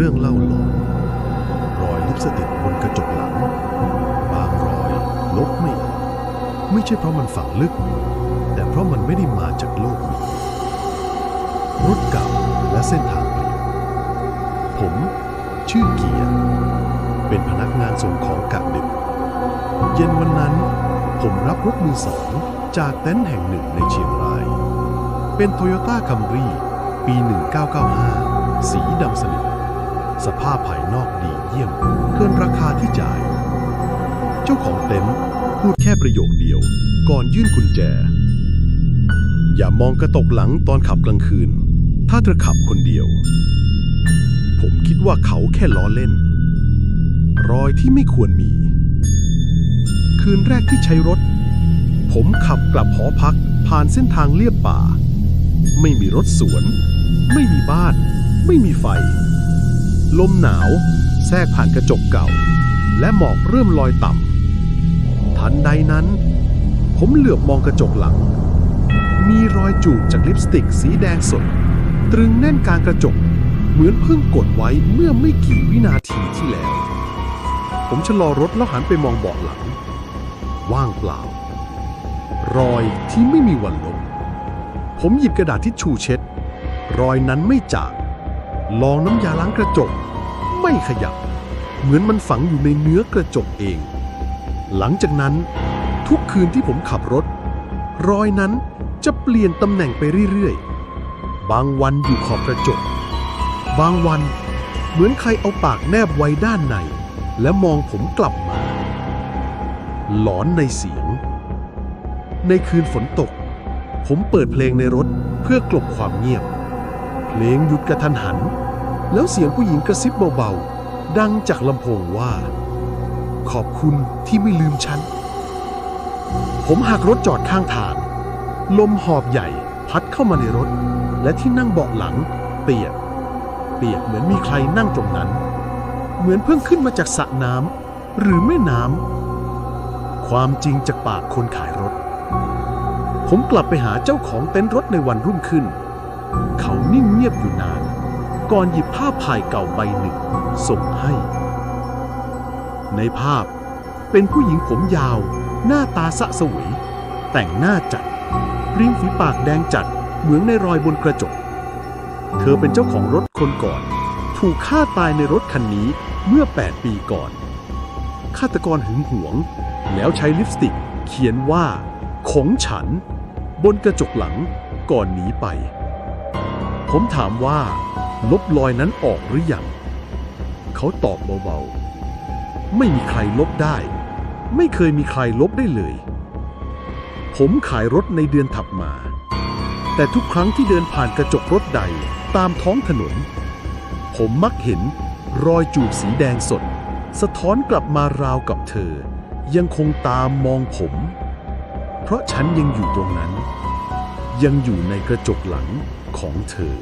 เรื่องเล่าหลอนรอยลิปสติกบนกระจกหลัง บางรอยลบไม่ออกไม่ใช่เพราะมันฝังลึก แต่เพราะมันไม่ได้มาจากโลกนี้รถเก่าและเส้นทางเปลี่ยนผม ชื่อเกียร์เป็นพนักงานส่งของกะดึก เย็นวันนั้น ผมรับรถมือสองจากเต็นท์แห่งหนึ่งในเชียงราย เป็นโตโยต้าคัมรี่ปี 1995 สีดำสนิท สภาพภายนอกดีเยี่ยม เกินราคาที่จ่าย เจ้าของเต็นท์พูดแค่ประโยคเดียว ก่อนยื่นกุญแจ อย่ามองกระตกหลังตอนขับกลางคืน ถ้าเธอขับคนเดียว ผมคิดว่าเขาแค่ล้อเล่น รอยที่ไม่ควรมี คืนแรกที่ใช้รถ ผมขับกลับหอพักผ่านเส้นทางเลียบป่า ไม่มีรถสวน ไม่มีบ้าน ไม่มีไฟ ลมหนาวแทรกผ่านกระจกเก่า และหมอกเริ่มลอยต่ำ ทันใดนั้น ผมเหลือบมองกระจกหลัง มีรอยจูบจากลิปสติกสีแดงสด ตรึงแน่นกลางกระจก เหมือนเพิ่งกดไว้เมื่อไม่กี่วินาทีที่แล้ว ผมชะลอรถแล้วหันไปมองเบาะหลัง ว่างเปล่า รอยที่ไม่มีวันลบผมหยิบกระดาษทิชชู่เช็ด รอยนั้นไม่จาง ลองน้ำยาล้างกระจก ไม่ขยับ เหมือนมันฝังอยู่ในเนื้อกระจกเอง หลังจากนั้น ทุกคืนที่ผมขับรถ รอยนั้นจะเปลี่ยนตำแหน่งไปเรื่อยๆ บางวันอยู่ขอบกระจก บางวันเหมือนใครเอาปากแนบไว้ด้านใน และมองผมกลับมา หลอนในเสียง ในคืนฝนตก ผมเปิดเพลงในรถเพื่อกลบความเงียบ เพลงหยุดกระทันหัน แล้วเสียงผู้หญิงกระซิบเบาๆ ดังจากลำโพงว่า ขอบคุณที่ไม่ลืมฉัน ผมหักรถจอดข้างทาง ลมหอบใหญ่พัดเข้ามาในรถ และที่นั่งเบาะหลัง เปียก เปียกเหมือนมีใครนั่งตรงนั้น เหมือนเพิ่งขึ้นมาจากสระน้ำหรือแม่น้ำความจริงจากปากคนขายรถ ผมกลับไปหาเจ้าของเต็นท์รถในวันรุ่งขึ้น เขานิ่งเงียบอยู่นาน ก่อนหยิบภาพถ่ายเก่าใบหนึ่ง ส่งให้ ในภาพเป็นผู้หญิงผมยาว หน้าตาสะสวย แต่งหน้าจัด ริมฝีปากแดงจัดเหมือนในรอยบนกระจก เธอเป็นเจ้าของรถคนก่อน ถูกฆ่าตายในรถคันนี้เมื่อ 8 ปีก่อน ฆาตกรหึงหวง แล้วใช้ลิปสติกเขียนว่า ของฉัน บนกระจกหลังก่อนหนีไป ผมถามว่า ลบรอยนั้นออกหรือยัง เขาตอบเบาๆ ไม่มีใครลบได้ ไม่เคยมีใครลบได้เลย ผมขายรถในเดือนถัดมา แต่ทุกครั้งที่เดินผ่านกระจกรถใดตามท้องถนน ผมมักเห็นรอยจูบสีแดงสด สะท้อนกลับมาราวกับเธอ ยังคงตามมองผม เพราะฉันยังอยู่ตรงนั้น ยังอยู่ในกระจกหลัง ของเธอ